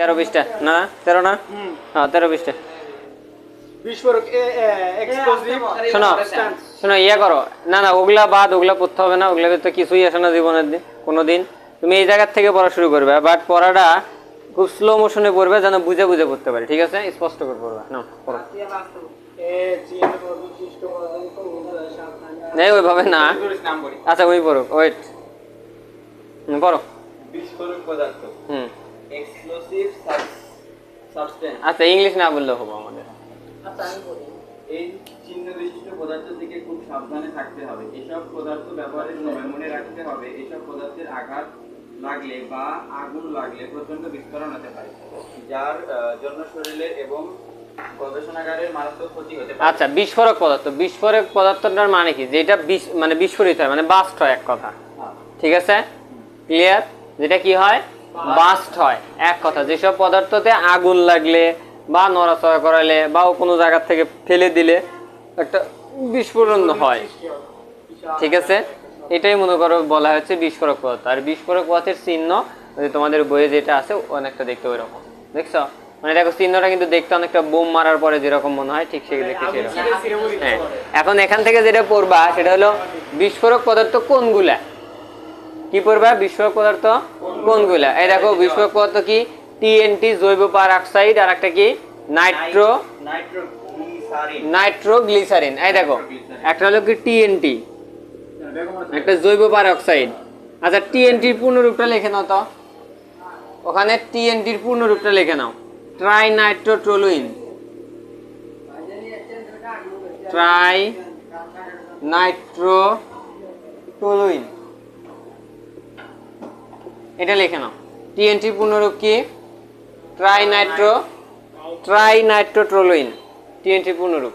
তেরো বিশটা। না তেরো না? হ্যাঁ তেরো বিশটা। বিস্ফোরক এক্সপ্লোসিভ শোনো শোনো ইয়ে করো। না না ওগুলা বাদ ওগুলা পড়তে হবে না ওগুলাতে তো কিছুই আসে না জীবনের দিন কোনো দিন তুমি এই জায়গার থেকে পড়া শুরু করবে বাট পড়াটা খুব স্লো মোশনে পড়বে যেন বুঝে বুঝে পড়তে পারি ঠিক আছে? স্পষ্ট করে পড়বে। না পড়ো। এই ওইভাবে না। আচ্ছা ওই পড়ো ওয়েট পড়ো। বিস্ফোরক পদার্থ। হুম। এক্সপ্লোসিভ সাবস্টেন্স আচ্ছা ইংলিশ না বললে হব আমাদের। এই চিহ্ন বিশিষ্ট পদার্থ থেকে খুব সাবধানে থাকতে হবে। এসব পদার্থ ব্যবহারের সময় মনে রাখতে হবে। এসব পদার্থের আঘাত লাগলে বা আগুন লাগলে প্রচণ্ড বিস্ফোরণ হতে পারে যার জন্য শরীরের এবং গবেষণাগারের মারাত্মক ক্ষতি হতে পারে। আচ্ছা বিস্ফোরক পদার্থ। বিস্ফোরক পদার্থটার মানে কি? যেটা বিস- মানে বিস্ফোরিত হয় মানে বাস্ট হয় এক কথা। ঠিক আছে? ক্লিয়ার যেটা কি হয়? বাস্ট হয়। এক কথা, যেসব পদার্থতে আগুন লাগলে বা নড়াচড়া করালে বা কোনো জায়গা থেকে ফেলে দিলে একটা বিস্ফোরণ হয়। ঠিক আছে? এটাই মনে করো বলা হচ্ছে বিস্ফোরক পদার্থ আর বিস্ফোরক পদার্থের চিহ্ন তোমাদের বইয়ে যেটা আছে অনেকটা দেখতে ওইরকম। দেখছ? মানে দেখো, চিহ্নটা কিন্তু দেখতে অনেকটা বোম মারার পরে যেরকম মনে হয়, ঠিক সেই দেখতে হ্যাঁ। এখন এখান থেকে যেটা পড়বা, সেটা হলো বিস্ফোরক পদার্থ কোনগুলা? কি পড়বা? বিস্ফোরক পদার্থ কোনগুলা? এই দেখো বিস্ফোরক পদার্থ কি? টিএনটি জৈব পারঅক্সাইড, আর একটা কি? Nitro nitroglycerine. নাইট্রো গ্লিসারিন এই দেখো, একটা হলো কি টিএনটি একটা জৈব পারঅক্সাইড। আচ্ছা টিএনটির পূর্ণরূপটা লিখে নাও তো। ওখানে টিএনটির পূর্ণরূপটা লিখে নাও। Tri nitro nitrotoluene tri nitro nitrotoluene এটা লিখে নাও। টিএনটির পূর্ণরূপ কি? ট্রাই নাইট্রো ট্রাই নাইট্রোট্রোলুইন টিএনটির পূর্ণরূপ।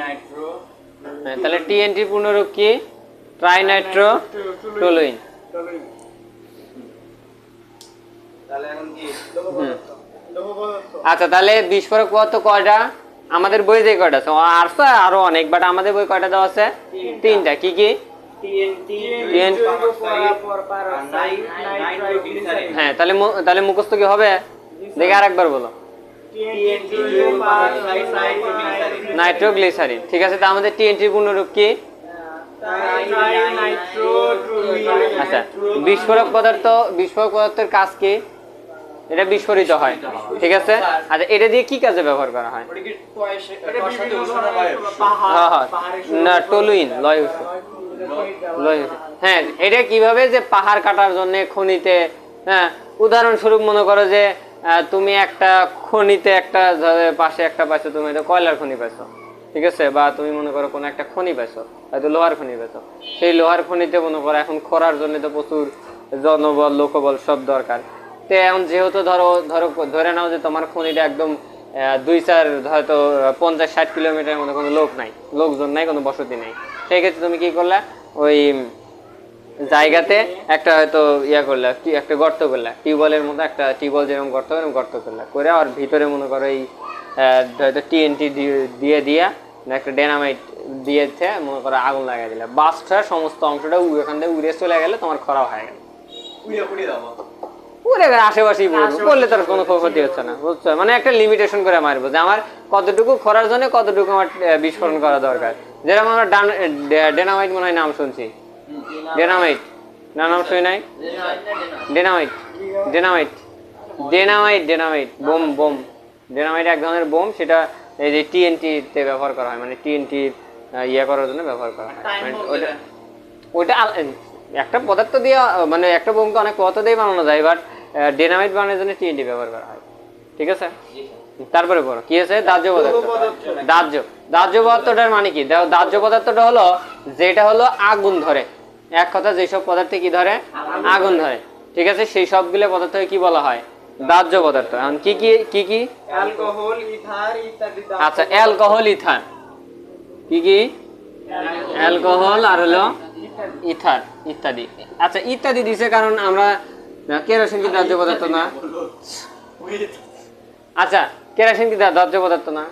নাইট্রো হ্যাঁ, তাহলে টিএনটি পূর্ণরূপ কি? তাহলে এখন কি আচ্ছা তাহলে বিস্ফোরক পদার্থ কয়টা? আমাদের বই যে কয়টা আছে? আছে আরও অনেক বাট আমাদের বই কয়টা দেওয়া আছে? তিনটা। কি কি? হ্যাঁ তাহলে তাহলে মুখস্থ কি হবে? দেখে আরেকবার বলো। TNT nitroglycerin. নাইট্রোগ্লিসারিন। ঠিক আছে তা আমাদের টিএনটি পূর্ণরূপ কি? আচ্ছা বিস্ফোরক পদার্থ বিস্ফোরক পদার্থের কাজ কি? এটা বিস্ফোরিত হয়, ঠিক আছে? আচ্ছা এটা দিয়ে কি কাজে ব্যবহার করা হয়? হ্যাঁ হ্যাঁ। না, টলুইন, লয় হ্যাঁ এটা কীভাবে যে পাহাড় কাটার জন্য খনিতে হ্যাঁ উদাহরণস্বরূপ মনে করো যে তুমি একটা খনিতে একটা পাশে একটা পাইছো, তুমি হয়তো কয়লার খনি পাইছো, ঠিক আছে? বা তুমি মনে করো কোনো একটা খনি পাইছো, হয়তো লোহার খনি পাইছো। সেই লোহার খনিতে মনে করো এখন খরার জন্য তো প্রচুর জনবল, লোকবল সব দরকার। তো এখন যেহেতু ধরো ধরো, ধরে নাও যে তোমার খনিটা একদম দুই চার হয়তো পঞ্চাশ, ষাট কিলোমিটারের মধ্যে কোনো লোক নাই, লোকজন নাই, কোনো বসতি নাই। সেই ক্ষেত্রে তুমি কি করলা? ওই জায়গাতে একটা হয়তো ইয়া করলা একটা গর্ত করলা, টিউবওয়েলের মতো একটা টিউবওয়েল যেরকম গর্ত এরকম গর্ত করলা। করে আর ভিতরে মনে করো এই হয়তো টিএনটি দিয়ে দিয়া, একটা ডেনামাইট দিয়েছে, মনে করো আগুন লাগাই দিলে। বাসটা সমস্ত অংশটা ওখান থেকে উড়ে চলে গেলে তোমার খরা হয়ে গেল। পুড়ে দাও। পুরো আশেপাশেই তার কোনো ক্ষতি হচ্ছে না বুঝছ? মানে একটা লিমিটেশন করে মারবো যে আমার কতটুকু খরার জন্য কতটুকু আমার বিস্ফোরণ করা দরকার। যেরকম আমরা ডান- ডেনামাইট মনে হয় নাম শুনছি। ডেনামাইট। না নাম শুনি নাই? ডেনামাইট। ডেনামাইট। ডেনামাইট ডেনামাইট। Bomb bomb. ডেনামাইট এক ধরনের বোম সেটা এই যে টিএনটি তে ব্যবহার করা হয়। মানে টিএনটি ইয়ে করার জন্য ব্যবহার করা হয়। ওটা ওইটা আল- একটা পদার্থ দিয়ে মানে একটা বোমকে অনেক পদার্থ দিয়ে বানানো যায় বাট ডেনামাইট বানানোর জন্য টিএনটি ব্যবহার করা হয়। ঠিক আছে? তারপরে বলো কি আছে? দাহ্য পদার্থ। দাহ্য। দাহ্য পদার্থটার মানে কি? দেখো দাহ্য পদার্থটা হলো যেটা হলো আগুন ধরে। এক কথা যেসব পদার্থে কি ধরে? আগুন ধরে। ঠিক আছে? সেই সবগুলো পদার্থকে কি বলা হয়? দাহ্য পদার্থ। এখন কি কি কি কি? অ্যালকোহল ইথার ইত্যাদি আচ্ছা অ্যালকোহল ইথার। কি কি? অ্যালকোহল আর হলো ইথার ইত্যাদি। আচ্ছা ইত্যাদি দিছে কারণ আমরা কেরোসিন কি দাহ্য পদার্থ না? আচ্ছা কেরাসিন কি দাহ্য পদার্থ না?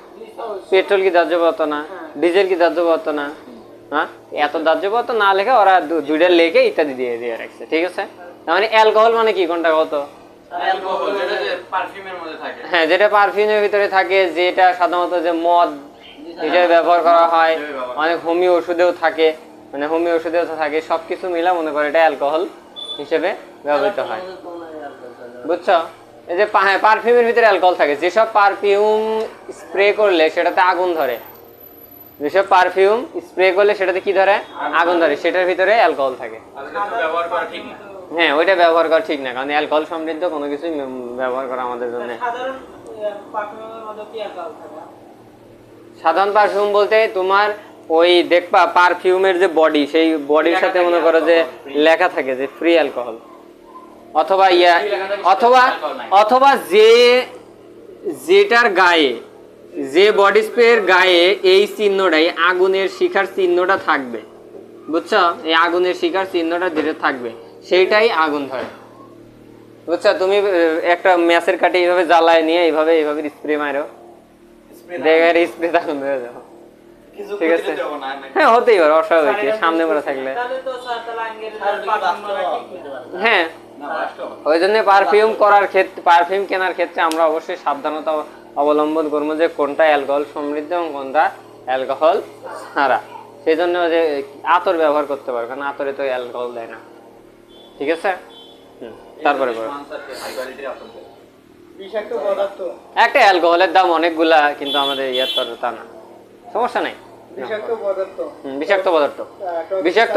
পেট্রোল কি দাহ্য পদার্থ না? ডিজেল কি দাহ্য পদার্থ না? হ্যাঁ? এত দাহ্য পদার্থ না লেখে ওরা দুইটা লেখে ইত্যাদি দিয়ে দিয়ে রাখছে ঠিক আছে? মানে অ্যালকোহল মানে কি? কোনটা কত হ্যাঁ যেটা পারফিউমের ভিতরে থাকে যেটা সাধারণত যে মদ হিসেবে ব্যবহার করা হয় অনেক হোমিও ওষুধেও থাকে। মানে হোমিও ওষুধেও থাকে সব কিছু মিলা মনে করে এটা অ্যালকোহল হিসেবে ব্যবহৃত হয়। বুঝছ? এই যে হ্যাঁ পারফিউমের ভিতরে অ্যালকোহল থাকে। যেসব পারফিউম স্প্রে করলে সেটাতে আগুন ধরে। যেসব পারফিউম স্প্রে করলে সেটাতে কি ধরে? আগুন ধরে। সেটার ভিতরে অ্যালকোহল থাকে। হ্যাঁ ওইটা ব্যবহার করা ঠিক না কারণ অ্যালকোহল সমৃদ্ধ কোনো কিছুই ব্যবহার করা আমাদের জন্য। সাধারণ পারফিউম বলতে তোমার ওই দেখবা পারফিউমের যে বডি সেই বডির সাথে মনে করো যে লেখা থাকে যে ফ্রি অ্যালকোহল অথবা ইয়া অথবা অথবা যে যেটার গায়ে যে বডি স্প্রের গায়ে এই চিহ্নটাই আগুনের শিখার চিহ্নটা থাকবে। বুঝছ? এই আগুনের শিখার চিহ্নটা যেটা থাকবে। সেইটাই আগুন ধরে। বুঝছ? তুমি একটা ম্যাচের কাটে এইভাবে জ্বালায় নিয়ে এইভাবে এইভাবে স্প্রে মারো। দেখে স্প্রে আগুন ধরে যাও ঠিক আছে। হ্যাঁ হতেই পারে অস্বাভাবিক সামনে পড়ে থাকলে। করা না হ্যাঁ। ওই জন্য পারফিউম করার ক্ষেত্রে পারফিউম কেনার ক্ষেত্রে আমরা অবশ্যই সাবধানতা অবলম্বন করব যে কোনটা অ্যালকোহল সমৃদ্ধ এবং কোনটা অ্যালকোহল ছাড়া। সেই জন্য যে আতর ব্যবহার করতে পারবে কারণ আতরে তো অ্যালকোহল দেয় না। ঠিক আছে? হুম, তারপরে একটা অ্যালকোহলের দাম অনেকগুলা কিন্তু আমাদের ইয়ার তো তা না। সমস্যা নাই। বিষাক্ত পদার্থ। বিষাক্ত পদার্থ।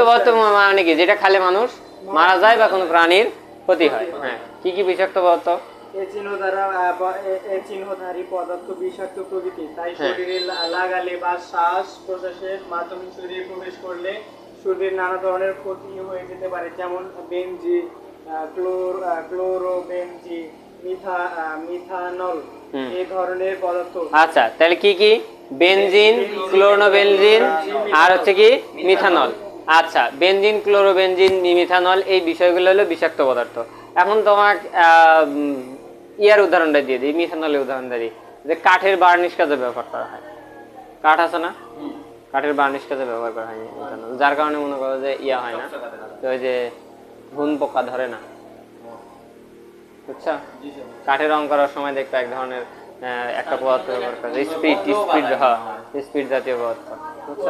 পদার্থ মানে কি? যেটা খালে মানুষ মারা যায় বা কোনো প্রাণীর ক্ষতি হয়। হ্যাঁ। কি কি বিষাক্ত পদার্থ? এ চিহ্ন দ্বারা আহ, বা এ- এ চিহ্নধারী পদার্থ বিষাক্ত প্রকৃতি। তাই হ্যাঁ। শরীরে লাগালে বা শ্বাস প্রশ্বাসের মাধ্যমে শরীরে প্রবেশ করলে শরীরে নানা ধরনের ক্ষতি হয়ে যেতে পারে। যেমন বেনজি ক্লোর ক্লোরো বেনজি মিথা মিথানল। এই ধরনের পদার্থ। আচ্ছা তাহলে কি কি? বেনজিন ক্লোরোবেনজিন আর হচ্ছে কি? মিথানল। আচ্ছা বেনজিন ক্লোরোবেনজিন মিথানল এই বিষয়গুলো হলো বিষাক্ত পদার্থ। এখন তোমার ইয়ার উদাহরণটা দিয়ে দিই মিথানলের উদাহরণটা দিই। যে কাঠের বার্নিশ কাজে ব্যবহার করা হয়। কাঠ আছে না? কাঠের বার্নিশ কাজে ব্যবহার করা হয় মিথানল। যার কারণে মনে করো যে ইয়া হয় না। তো ওই যে ঘুন পোকা ধরে না। বুঝছ? কাঠের রং করার সময় দেখতে এক ধরনের একটা পদার্থ ব্যবহার স্পিড স্পিড হ্যাঁ স্পিড জাতীয় পদার্থ, বুঝছ?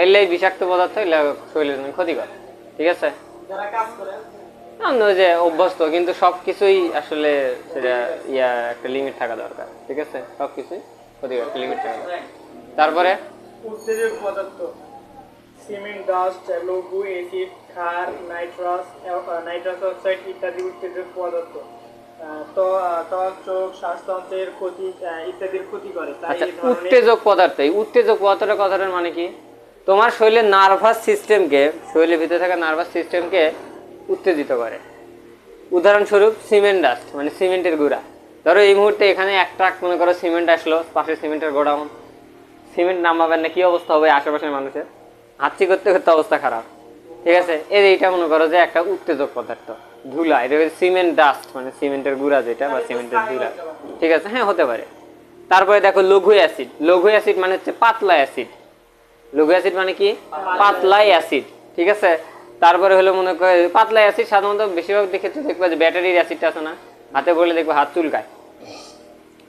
এই বিষাক্ত পদার্থ এগুলো শরীরের জন্য ক্ষতিকর, ঠিক আছে? যে অভ্যস্ত, কিন্তু সব কিছুই আসলে সেটা ইয়া, একটা লিমিট থাকা দরকার, ঠিক আছে? সব কিছুই ক্ষতিকর, একটা লিমিট থাকা তারপরে? পদার্থ। সিমেন্ট ডাস্ট লঘু অ্যাসিড ক্ষার নাইট্রাস নাইট্রাস অক্সাইড ইত্যাদি উত্তেজক পদার্থ। তো আহ, ত্বক ক্ষতি ইত্যাদির ক্ষতি করে। তাই আচ্ছা উত্তেজক পদার্থ এই উত্তেজক পদার্থটা কথাটার মানে কি? তোমার শরীরের নার্ভাস সিস্টেমকে শরীরের ভিতরে থাকা নার্ভাস সিস্টেমকে উত্তেজিত করে। উদাহরণস্বরূপ সিমেন্ট ডাস্ট মানে সিমেন্টের গুঁড়া। ধরো এই মুহূর্তে এখানে এক ট্রাক মনে করো সিমেন্ট আসলো পাশে সিমেন্টের গোডাউন। সিমেন্ট নামাবেন না কি অবস্থা হবে আশেপাশের মানুষের? হাঁচি করতে করতে অবস্থা খারাপ। ঠিক আছে? এই এইটা মনে করো যে একটা উত্তেজক পদার্থ। ধুলা, এটা সিমেন্ট ডাস্ট মানে সিমেন্টের গুঁড়া যেটা বা সিমেন্টের ধুলা। ঠিক আছে? হ্যাঁ হতে পারে। তারপরে দেখো লঘু অ্যাসিড। লঘু অ্যাসিড মানে হচ্ছে পাতলা অ্যাসিড। লঘু অ্যাসিড মানে কি? পাতলা অ্যাসিড। ঠিক আছে? তারপরে হলো মনে করে পাতলা অ্যাসিড সাধারণত বেশিরভাগ ক্ষেত্রে দেখবে যে ব্যাটারির অ্যাসিডটা আছে না। হাতে বলে দেখবে হাত চুলকায়।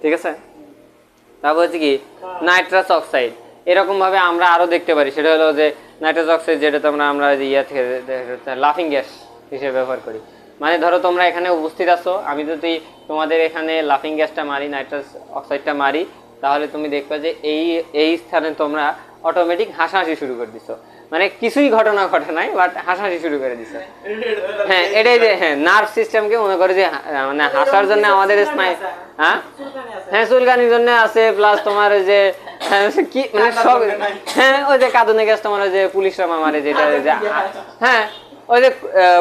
ঠিক আছে? তারপর হচ্ছে কি? Nitrous oxide. এরকম ভাবে আমরা আরও দেখতে পারি। সেটা হলো যে নাইট্রোজক্সাইড যেটা তোমরা আমরা ইয়া থেকে লাফিং গ্যাস হিসেবে ব্যবহার করি। মানে ধরো তোমরা এখানে উপস্থিত আছো, আমি যদি তোমাদের এখানে লাফিং গ্যাসটা মারি নাইট্রাস অক্সাইডটা মারি, তাহলে তুমি দেখবে যে এই এই স্থানে তোমরা অটোমেটিক হাসাহাসি শুরু করে দিছো। মানে কিছুই ঘটনা ঘটে নাই বাট হাসাহাসি শুরু করে দিছো। হ্যাঁ এটাই যে হ্যাঁ নার্ভ সিস্টেমকে মনে করে যে মানে হাসার জন্য আমাদের স্নায়ু হ্যাঁ? হ্যাঁ চুলকানির জন্য আছে প্লাস তোমার যে হ্যাঁ, কি মানে সব হ্যাঁ ওই যে কাঁদুনে গ্যাস তোমার যে পুলিশরা মারে যেটা যে হ্যাঁ ওই যে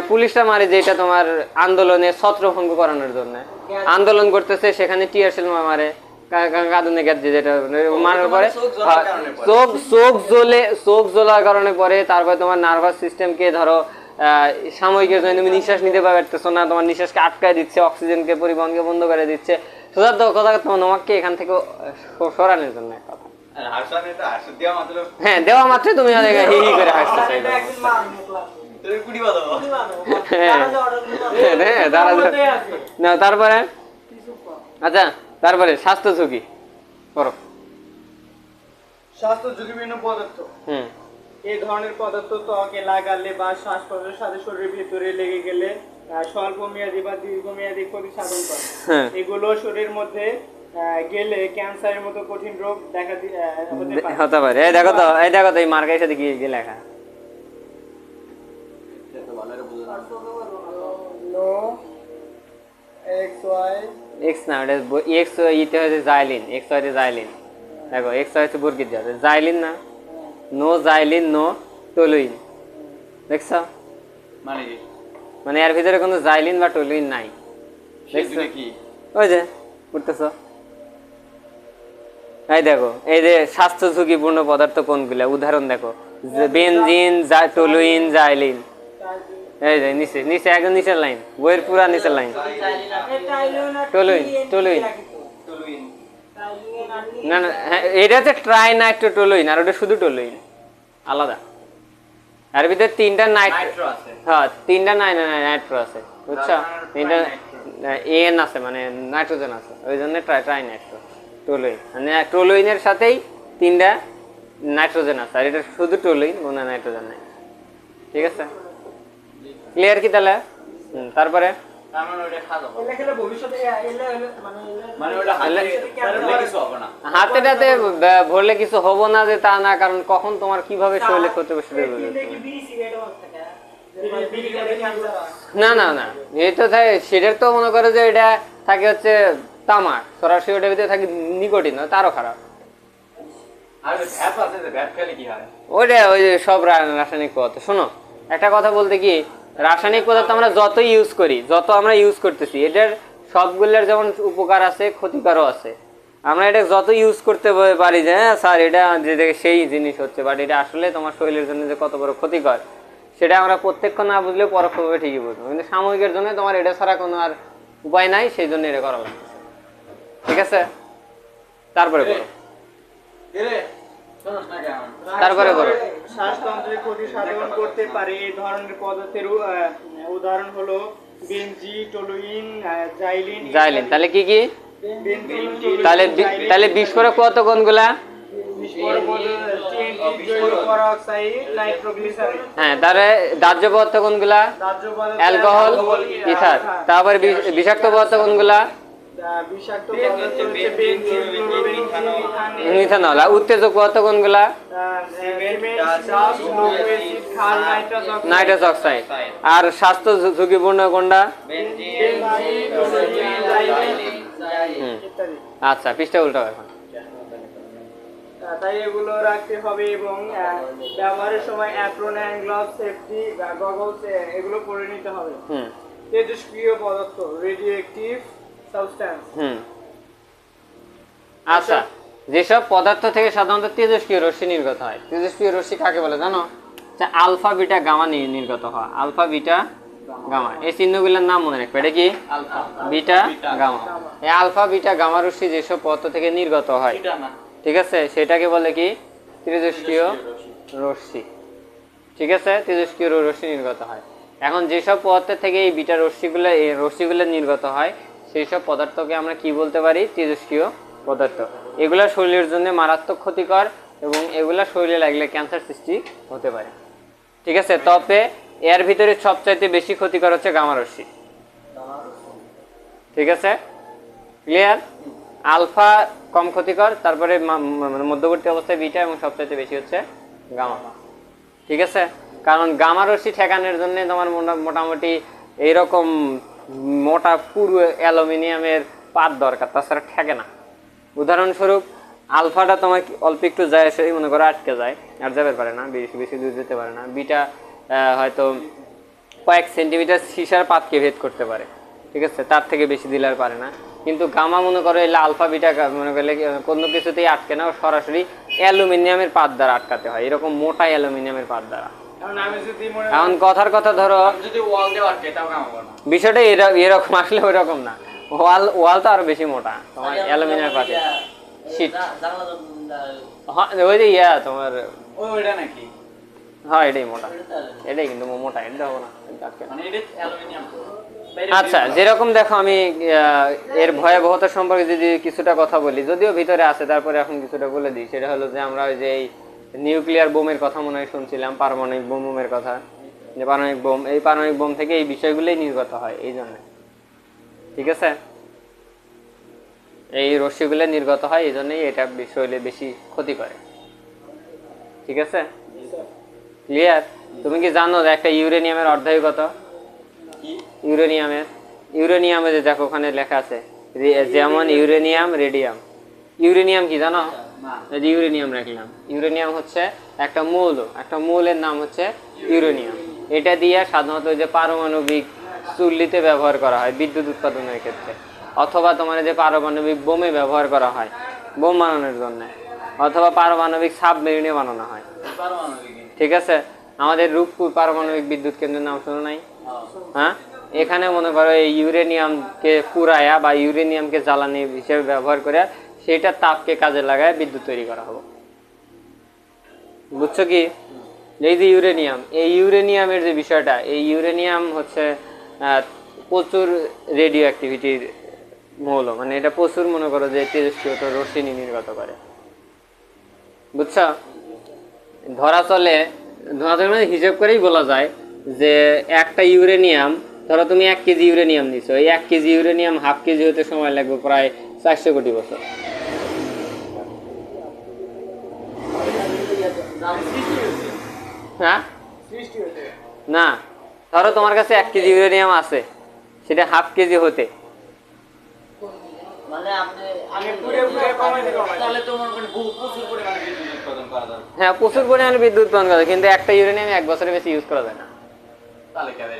পুলিশরা মারে যেটা তোমার আন্দোলনে ছত্রভঙ্গ করানোর জন্য। আন্দোলন করতেছে সেখানে টিয়ার সেল মারে। কা- কা- কাঁদুনে গ্যাস যেটা মারার পরে চোখ পরে। চোখ চোখ জ্বলে চোখ জ্বলার কারণে পরে তারপরে তোমার নার্ভাস সিস্টেমকে ধরো আহ, সাময়িকের জন্য তুমি নিঃশ্বাস নিতে পারতেছো না তোমার নিঃশ্বাসকে আটকায় দিচ্ছে অক্সিজেনকে পরিবহনকে বন্ধ করে দিচ্ছে। সোজা তো কথা তোমাকে এখান থেকে সরানোর জন্য এক কথা। হ্যাঁ দেওয়া মাত্রই তুমি হি হি করে হাসতে? হ্যাঁ। হ্যাঁ, তারপরে? আচ্ছা। তারপরে স্বাস্থ্য ঝুঁকি। করো। স্বাস্থ্য ঝুঁকিপূর্ণ পদার্থ। হুম। এই ধরনের পদার্থ ত্বকে লাগালে বা শ্বাস প্রশ্বাসের সাথে শরীরের ভিতরে লেগে গেলে স্বল্প মেয়াদী বা দীর্ঘমেয়াদী ক্ষতি সাধন করে। হ্যাঁ। এগুলো শরীরের মধ্যে গেলে ক্যান্সারের মতো কঠিন রোগ দেখা হতে পারে। এই দেখো তো এই দেখো তো এই মার্কের সাথে কি কি লেখা? এক্স ওয়াই এক্স না ওটা এক্স ইতে হয়েছে জাইলিন এক্স ওয়াইতে জাইলিন দেখো এক্স ওয়াইতে বুরকিত যাচ্ছে জাইলিন না? নো জাইলিন নো টলুইন দেখছ? মানে মানে এর ভিতরে কোনো জাইলিন বা টলুইন নাই। দেখছ? ওই যে উঠতেছ। এই দেখো এই যে স্বাস্থ্য ঝুঁকিপূর্ণ পদার্থ কোনগুলা? উদাহরণ দেখো। যে বেনজিন টলুইন জাইলিন এই যে নিচে নিচে একদম নিচের লাইন বইয়ের পুরা নিচের লাইন টলুইন টলুইন। টলুইন না না হ্যাঁ এটা হচ্ছে ট্রাই নাইট্রোটোলুইন আর ওটা শুধু টোলুইন। আলাদা। আর ভিতরে তিনটা নাইট নাইট্রো আছে। হ্যাঁ তিনটা নাই নাইট্রো আছে বুঝছ? তিনটা এন আছে মানে নাইট্রোজেন আছে ওই জন্য ট্রাই ট্রাই নাইট্রো টোলুইন। মানে টোলুইনের সাথেই তিনটা নাইট্রোজেন আছে আর এটা শুধু টোলুইন কোনো নাইট্রোজেন নাই। ঠিক আছে? ক্লিয়ার কি তাহলে? তারপরে? তার মানে মানে মানে হাতেটাতে ভরলে কিছু হব না। যে তা না কারণ কখন তোমার কীভাবে শরীরে ক্ষতি বসে দেবে। না না না। এই তো থাকে সেটার তো মনে করে যে এটা থাকে হচ্ছে তামাক সরাসরি ওটার ভিতরে থাকে নিকোটিন তারও খারাপ। আর ওই ভ্যাপ আছে যে ভ্যাপ খেলে কি ওইটা ওই যে সব রাসায়নিক পদার্থ। শোনো একটা কথা বলতে কি? রাসায়নিক পদার্থ আমরা যত ইউজ করি যত আমরা ইউজ করতেছি এটার সবগুলোর যেমন উপকার আছে ক্ষতিকারও আছে আমরা এটা যত ইউজ করতে পারি যে হ্যাঁ স্যার এটা যে সেই জিনিস হচ্ছে বাট এটা আসলে তোমার শরীরের জন্য যে কত বড় ক্ষতিকর সেটা আমরা প্রত্যক্ষ না বুঝলেও পরোক্ষভাবে ঠিকই বুঝব কিন্তু সাময়িকের জন্য তোমার এটা ছাড়া কোনো আর উপায় নাই সেই জন্য এটা করা লাগবে ঠিক আছে তারপরে করো তারপরে করো শ্বাসতন্ত্রের ক্ষতি সাধন করতে পারে এই ধরনের পদার্থের উদাহরণ হলো বেনজি টলুইন জাইলিন জাইলিন তাহলে কি কি? তাহলে তাহলে বিস্ফোরক কত কোনগুলা? হ্যাঁ তাহলে দাহ্য পদার্থ কোনগুলা? Alcohol ether. তারপরে বিষাক্ত পদার্থ কোনগুলা? মিথানল আর উত্তেজক পদার্থ কোনগুলা? নাইট্রাস অক্সাইড, আর স্বাস্থ্য ঝুঁকিপূর্ণ কোনটা? আচ্ছা পৃষ্ঠা উল্টাও এখন। তাই এগুলো রাখতে হবে এবং ব্যবহারের সময় apron hand glove safety goggles এগুলো পরে নিতে হবে তেজস্ক্রিয় পদার্থ রেডিও আচ্ছা যেসব পদার্থ থেকে সাধারণত তেজস্ক্রিয় রশ্মি নির্গত হয় তেজস্ক্রিয় রশ্মি কাকে বলে জানো? আলফা বিটা গামা নির্গত হয়। Alpha beta gamma. এই চিহ্নগুলোর নাম মনে রাখবে এটা কি? Beta gamma. এই আলফা বিটা গামা রশ্মি যেসব পদার্থ থেকে নির্গত হয় ঠিক আছে? সেটাকে বলে কি? তেজস্ক্রিয় রশ্মি। ঠিক আছে? তেজস্ক্রিয় রশ্মি নির্গত হয়। এখন যেসব পদার্থ থেকে এই বিটা রশ্মিগুলো এই রশ্মিগুলো নির্গত হয় সেই সব পদার্থকে আমরা কি বলতে পারি? তেজস্ক্রিয় পদার্থ। এগুলা শরীরের জন্য মারাত্মক ক্ষতিকর এবং এগুলা শরীরে লাগলে ক্যান্সার সৃষ্টি হতে পারে। ঠিক আছে? তবে এর ভিতরে সবচাইতে বেশি ক্ষতিকর হচ্ছে গামা রশ্মি। ঠিক আছে? ক্লিয়ার আলফা কম ক্ষতিকর, তারপরে মানে মধ্যবর্তী অবস্থায় বিটা এবং সবচাইতে বেশি হচ্ছে গামা। ঠিক আছে? কারণ গামা রশ্মি ঠেকানোর জন্য তোমার মোটা- মোটামুটি এইরকম মোটা পুরো অ্যালুমিনিয়ামের পাত দরকার, তাছাড়া ঠেকে না। উদাহরণস্বরূপ, আলফাটা তোমার অল্প একটু যায় সেই মনে করো আটকে যায়, আর যাবে পারে না, বেশি বেশি দূর যেতে পারে না। বিটা হয়তো কয়েক সেন্টিমিটার সিসার পাতকে ভেদ করতে পারে, ঠিক আছে? তার থেকে বেশি দিলে আর পারে না। কিন্তু গামা মনে করো এলে আলফা বিটা মনে করলে কোনো কিছুতেই আটকে না সরাসরি অ্যালুমিনিয়ামের পাত দ্বারা আটকাতে হয়, এরকম মোটা অ্যালুমিনিয়ামের পাত দ্বারা। এখন আমি যদি মনে এখন কথার কথা ধরো বিষয়টা এরকম আসলে ওই রকম না। ওয়াল ওয়াল তো আরও বেশি মোটা। তোমার অ্যালুমিনিয়াম পাতি। শীট হ্যাঁ ওই যে ইয়া তোমার ওইটা নাকি? হ্যাঁ এটাই মোটা। এটাই কিন্তু মোটা এটা হবে না। এটা আটকে না। মানে এটা অ্যালুমিনিয়াম। আচ্ছা যেরকম দেখো আমি আহ, এর ভয়াবহতা সম্পর্কে যদি কিছুটা কথা বলি যদিও ভিতরে আছে তারপরে এখন কিছুটা বলে দিই। সেটা হলো যে আমরা ওই যে এই নিউক্লিয়ার বোমের কথা মনে হয় শুনছিলাম, পারমাণবিক বোম বোমের কথা। যে পারমাণবিক বোম, এই পারমাণবিক বোম থেকে এই বিষয়গুলোই নির্গত হয়, এই জন্য। ঠিক আছে? এই রশ্মিগুলো নির্গত হয়, এই জন্যই এটা শরীরে বেশি ক্ষতি করে। ঠিক আছে? ক্লিয়ার তুমি কি জানো যে একটা ইউরেনিয়ামের অর্ধায়ু কত? ইউরেনিয়ামের। ইউরেনিয়ামে যে দেখো ওখানে লেখা আছে যেমন ইউরেনিয়াম, রেডিয়াম। ইউরেনিয়াম কি জানো? এই যে ইউরেনিয়াম রাখলাম। ইউরেনিয়াম হচ্ছে একটা মৌল। একটা মৌলের নাম হচ্ছে ইউরেনিয়াম। এটা দিয়ে সাধারণত যে পারমাণবিক চুল্লিতে ব্যবহার করা হয় বিদ্যুৎ উৎপাদনের ক্ষেত্রে। অথবা তোমার যে পারমাণবিক বোমে ব্যবহার করা হয় বোম বানানোর জন্য। অথবা পারমাণবিক সাবমেরিনে বানানো হয়। ঠিক আছে? আমাদের রূপপুর পারমাণবিক বিদ্যুৎ কেন্দ্রের নাম শোনো নাই? হ্যাঁ? এখানে মনে করো এই ইউরেনিয়ামকে পুরায়া বা ইউরেনিয়ামকে জ্বালানি হিসেবে ব্যবহার করে সেটা তাপকে কাজে লাগায় বিদ্যুৎ তৈরি করা হবে বুঝছ কি? এই যে ইউরেনিয়াম, এই ইউরেনিয়ামের যে বিষয়টা, এই ইউরেনিয়াম হচ্ছে প্রচুর রেডিও অ্যাক্টিভিটির মৌল। মানে এটা প্রচুর মনে করো যে তেজস্ক্রিয়ত রশ্মি নির্গত করে। বুঝছ? ধরা চলে ধরা চলে মানে হিসেব করেই বলা যায় যে একটা ইউরেনিয়াম, ধরো তুমি এক কেজি ইউরেনিয়াম নিছো, এই এক কেজি ইউরেনিয়াম হাফ কেজি হতে সময় লাগবে প্রায় চারশো কোটি বছর। হ্যাঁ? না ধরো তোমার কাছে এক কেজি ইউরেনিয়াম আছে সেটা হাফ কেজি হতে। মানে বহু প্রচুর পরিমাণে বিদ্যুৎ উৎপাদন করা হ্যাঁ প্রচুর পরিমাণে বিদ্যুৎ উৎপন্ন করে কিন্তু একটা ইউরেনিয়াম এক বছরের বেশি ইউজ করা যায় না।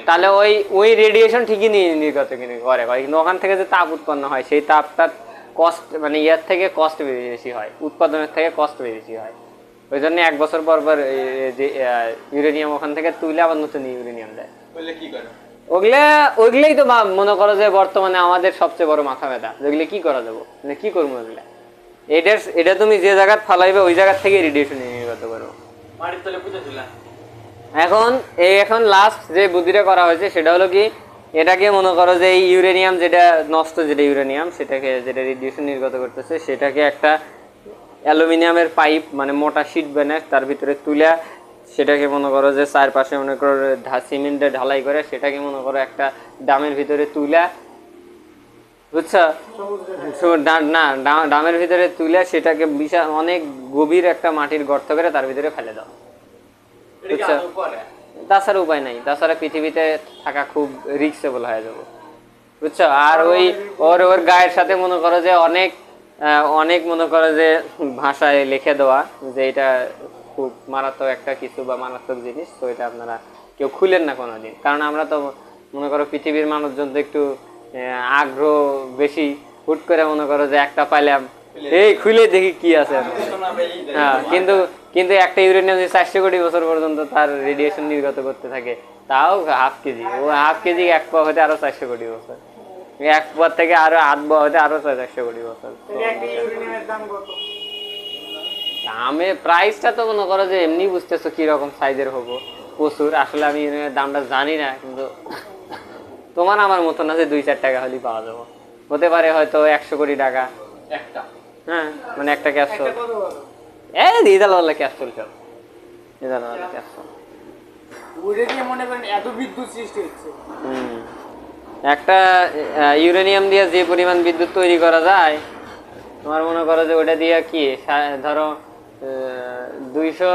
তাহলে ওই ওই রেডিয়েশন ঠিকই নিয়ে নির্গত করে কিন্তু ওখান থেকে যে তাপ উৎপন্ন হয় সেই তাপটা কস্ট মানে ইয়ার থেকে কস্ট বেশি হয় উৎপাদনের থেকে কস্ট বেশি হয়। ওই জন্য এক বছর পর পর যে ইউরেনিয়াম ওখান থেকে তুলে আবার নতুন ইউরেনিয়াম দেয়। কি করে? ওগুলা ওইগুলাই তো মনে করো যে বর্তমানে আমাদের সবচেয়ে বড় মাথা ব্যথা। যেগুলো কি করা যাব? মানে কি করব ওগুলা? এটার এটা তুমি যে জায়গায় ফালাইবে ওই জায়গা থেকে রেডিয়েশন নির্গত করব। এখন এই এখন লাস্ট যে বুদ্ধিটা করা হয়েছে সেটা হলো কি এটাকে মনে করো যে এই ইউরেনিয়াম যেটা নষ্ট যেটা ইউরেনিয়াম সেটাকে যেটা রেডিয়েশন নির্গত করতেছে সেটাকে একটা অ্যালুমিনিয়ামের পাইপ মানে মোটা শিট বানায় তার ভিতরে তুলে সেটাকে মনে করো যে চারপাশে মনে করো সিমেন্টে ঢালাই করে সেটাকে মনে করো একটা ডামের ভিতরে তুলে বুঝছ? না ডামের ভিতরে তুলে সেটাকে বিশাল, অনেক গভীর একটা মাটির গর্ত করে তার ভিতরে ফেলে দাও করে তাছাড়া উপায় নাই, তাছাড়া পৃথিবীতে থাকা খুব রিক্সেবল হয়ে যাব, বুঝছ? আর ওই ওর ওর গায়ের সাথে মনে করো যে অনেক অনেক মনে করে যে ভাষায় লিখে দেওয়া যে এটা খুব মারাত্মক একটা কিছু বা মারাত্মক জিনিস তো এটা আপনারা কেউ খুলেন না কোনোদিন। কারণ আমরা তো মনে করো পৃথিবীর মানুষজন তো একটু আগ্রহ বেশি হুট করে মনে করো যে একটা পাইলাম এই খুলে দেখি কি আছে। হ্যাঁ কিন্তু কিন্তু একটা ইউরেনিয়াম যে চারশো কোটি বছর পর্যন্ত তার রেডিয়েশন নির্গত করতে থাকে তাও হাফ কেজি। ও হাফ কেজি এক পা হতে আরও চারশো কোটি বছর। এক পা থেকে আরও আধ পা হতে আরও ছয় চারশো কোটি বছর দাম প্রাইসটা তো মনে করো যে এমনি বুঝতেছো কীরকম সাইজের হব। প্রচুর আসলে আমি ইউরেনিয়ামের দামটা জানি না কিন্তু তোমার আমার মতো না যে দুই চার টাকা হলেই পাওয়া যাব। হতে পারে হয়তো একশো কোটি টাকা। একটা। হ্যাঁ মানে একটা কত বলো? এই দিদাল ক্যাপসুল সব। দিদাল ক্যাপসুল উড়ে দিয়ে মনে করেন এত বিদ্যুৎ সৃষ্টি হচ্ছে। হুম। একটা ইউরেনিয়াম দিয়ে যে পরিমাণ বিদ্যুৎ তৈরি করা যায় তোমার মনে করো যে ওটা দিয়ে কি ধরো দুইশো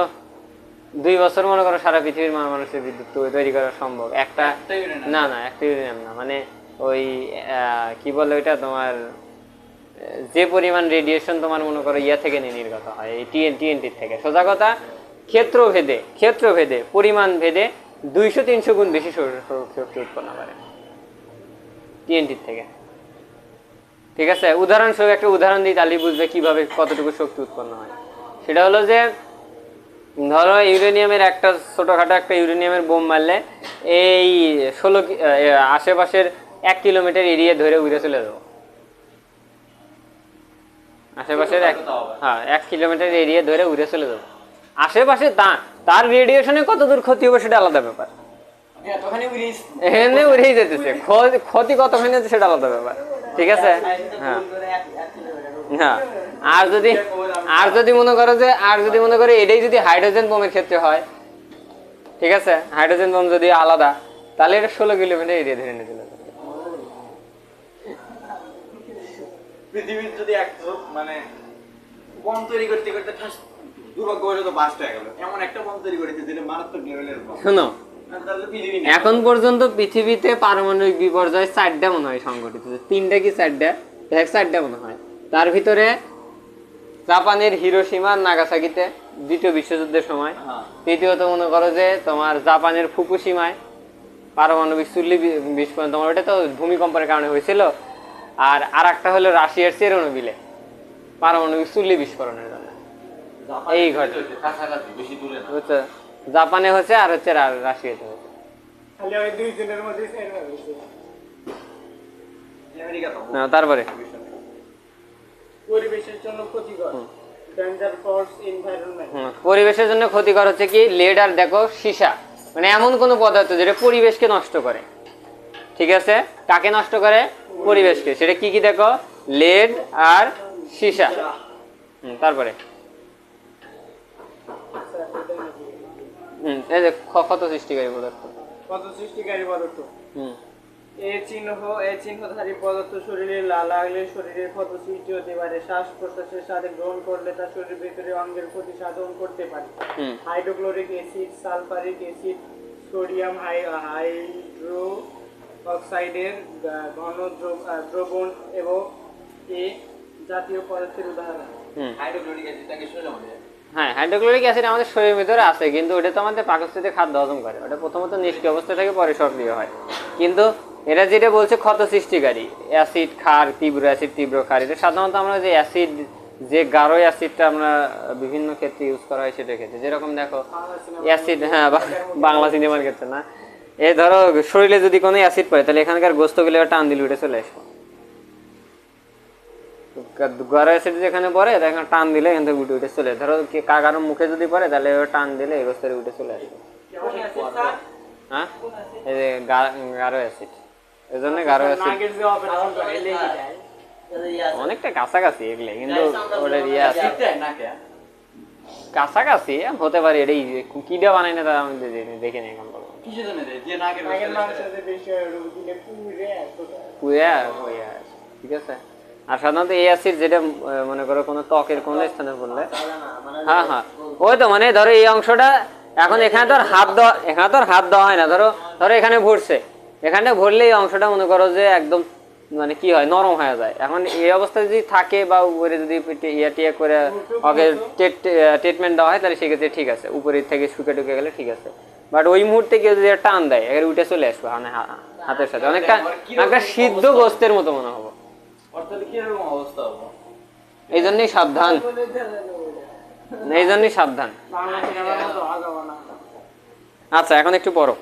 দুই বছর মনে করো সারা পৃথিবীর মানুষের বিদ্যুৎ তৈরি করা সম্ভব। একটা না? না একটা ইউরেনিয়াম না। মানে ওই কি বলে ওইটা? তোমার যে পরিমাণ রেডিয়েশন তোমার মনে করো ইয়া থেকে নিয়ে নির্গত হয় এই টিএন টিএনটির থেকে। সোজা কথা ক্ষেত্র ভেদে ক্ষেত্র ভেদে পরিমাণ ভেদে দুইশো তিনশো গুণ বেশি শক্তি উৎপন্ন করে। টিএনটির থেকে। ঠিক আছে? উদাহরণস্বরূপ একটা উদাহরণ দিই তাহলে বুঝবে কীভাবে কতটুকু শক্তি উৎপন্ন হয়। সেটা হলো যে ধরো ইউরেনিয়ামের একটা ছোটোখাটো একটা ইউরেনিয়ামের বোম মারলে এই ষোলো আশেপাশের এক কিলোমিটার এরিয়া ধরে উড়ে চলে যাব। আশেপাশের এক হ্যাঁ এক কিলোমিটার এরিয়া ধরে উড়ে চলে যাব। আশেপাশে তা তার রেডিয়েশনে কত দূর ক্ষতি হবে সেটা আলাদা ব্যাপার। এখানে উড়েই যেতেছে ক্ষতি- ক্ষতি কতখানি হচ্ছে সেটা আলাদা ব্যাপার। ঠিক আছে? হ্যাঁ। হ্যাঁ আর যদি আর যদি মনে করো যে আর যদি মনে করো এটাই যদি হাইড্রোজেন বোমের ক্ষেত্রে হয় ঠিক আছে? হাইড্রোজেন বোম যদি আলাদা তাহলে এটা ষোলো কিলোমিটার এরিয়া ধরে নিয়ে চলে যাবে। পৃথিবীর যদি এক মানে বম তৈরি করতে করতে ঠাস দুর্ভাগ্য হলে তো বাস্ট হয়ে গেল। এমন একটা বম তৈরি করেছে যেটা মারাত্মক লেভেলের শোনো। এখন পর্যন্ত পৃথিবীতে পারমাণবিক বিপর্যয় চারটা মনে হয় সংঘটিত তিনটা কি চারটা? এক চারটা মনে হয়। তার ভিতরে জাপানের হিরোসীমা নাগাসাকিতে দ্বিতীয় বিশ্বযুদ্ধের সময়। তৃতীয়ত মনে করো যে তোমার জাপানের ফুকুশিমায় পারমাণবিক চুল্লি বিস্ফোরণ। তোমার ওটা তো ভূমিকম্পের কারণে হয়েছিল। আর আর একটা হলো রাশিয়ার চেরোনোবিলে পারমাণবিক চুল্লি বিস্ফোরণের জন্য। এই ঘটনা। বুঝছ জাপানে হচ্ছে আর হচ্ছে রাশিয়াতে হচ্ছে খালি ওই দুই দিনের মধ্যে সেট হয়ে গেছে। আমেরিকা তো না, তারপরে। পরিবেশের জন্য ক্ষতিকর। পরিবেশের জন্য ক্ষতিকর হচ্ছে কি? লেড আর দেখো সীসা। মানে এমন কোনো পদার্থ যেটা পরিবেশকে নষ্ট করে। ঠিক আছে? কাকে নষ্ট করে? পরিবেশকে। সেটা কি কি দেখো? লেড আর সীসা। তারপরে। হুম, এই যে ক্ষত সৃষ্টিকারী পদার্থ কত সৃষ্টিকারী পদার্থ। হুম। এ চিহ্ন এ চিহ্নধারী পদার্থ শরীরে লাগলে শরীরের ক্ষত সৃষ্টি হতে পারে। শ্বাস প্রশ্বাসের সাথে গ্রহণ করলে তা শরীরের ভিতরে অঙ্গের ক্ষতি সাধন করতে পারে। Hydrochloric acid sulphuric acid sodium hydro অক্সাইডের ঘন দ্রব- দ্রবণ এবং এ জাতীয় পদার্থের উদাহরণ। হুম। হাইড্রোক্লোরিক অ্যাসিডটাকে সোজা মনে হ্যাঁ হাইড্রোক্লোরিক অ্যাসিড আমাদের শরীরের ভিতরে আছে, কিন্তু ওটা তো আমাদের পাকস্থলিতে খাদ্য হজম করে। ওটা প্রথমত নিষ্ক্রিয় অবস্থা থেকে, পরে সক্রিয় হয়। কিন্তু এটা যেটা বলছে, ক্ষত সৃষ্টিকারী। অ্যাসিড ক্ষার, তীব্র অ্যাসিড তীব্র ক্ষার, এটা সাধারণত আমরা যে অ্যাসিড যে গাঢ় অ্যাসিডটা আমরা বিভিন্ন ক্ষেত্রে ইউজ করা হয় সেটা ক্ষেত্রে। যেরকম দেখো অ্যাসিড হ্যাঁ বাংলা সিনেমার ক্ষেত্রে না। এ ধরো, শরীরে যদি কোনো অ্যাসিড পড়ে, তাহলে এখানকার গোস্তগুলো টান দিলে উঠে চলে আসবে গড় অ্যাসিড যেখানে পড়ে তখন টান দিলে এখান থেকে উঠে উঠে চলে ধরো কি কাকার মুখে যদি পড়ে তাহলে টান দিলে এই গোস্তের উঠে চলে আসবে হ্যাঁ? এই যে গা- গাঢ় অ্যাসিড এই জন্য গাঢ় অ্যাসিড করে যায় অনেকটা কাছাকাছি এগুলো কিন্তু ওটা ইয়ে আছে। কাছাকাছি হতে পারে এটাই কিটা বানাই না তা আমি দে- দেখে নিই এখন পুরে ঠিক আছে? আর সাধারণত এই অ্যাসিড যেটা মনে করো কোনো ত্বকের কোনো স্থানে পড়লে। হ্যাঁ হ্যাঁ। ওই তো মানে ধরো এই অংশটা এখন এখানে তো আর হাত দেওয়া, এখানে তো আর হাত দেওয়া হয় না। ধরো ধরো এখানে ভরছে। এখানে ভরলে এই অংশটা মনে করো যে একদম মানে কি হয়, নরম হয়ে যায়। এখন এই অবস্থায় যদি থাকে বা উপরে যদি ইয়া টিয়া করে ওকে ট্রিটমেন্ট দেওয়া হয়, তাহলে সেক্ষেত্রে ঠিক আছে। উপরে থেকে শুকে টুকে গেলে ঠিক আছে। বাট ওই মুহূর্তে কেউ যদি টান দেয় এবার উঠে চলে আসবে মানে হাতের সাথে। অনেকটা একটা সিদ্ধ গোস্তের মতো মনে হবে অর্থাৎ কীরকম অবস্থা হবে এই জন্যই সাবধান। এই জন্যই সাবধান। আচ্ছা এখন একটু পড়ো।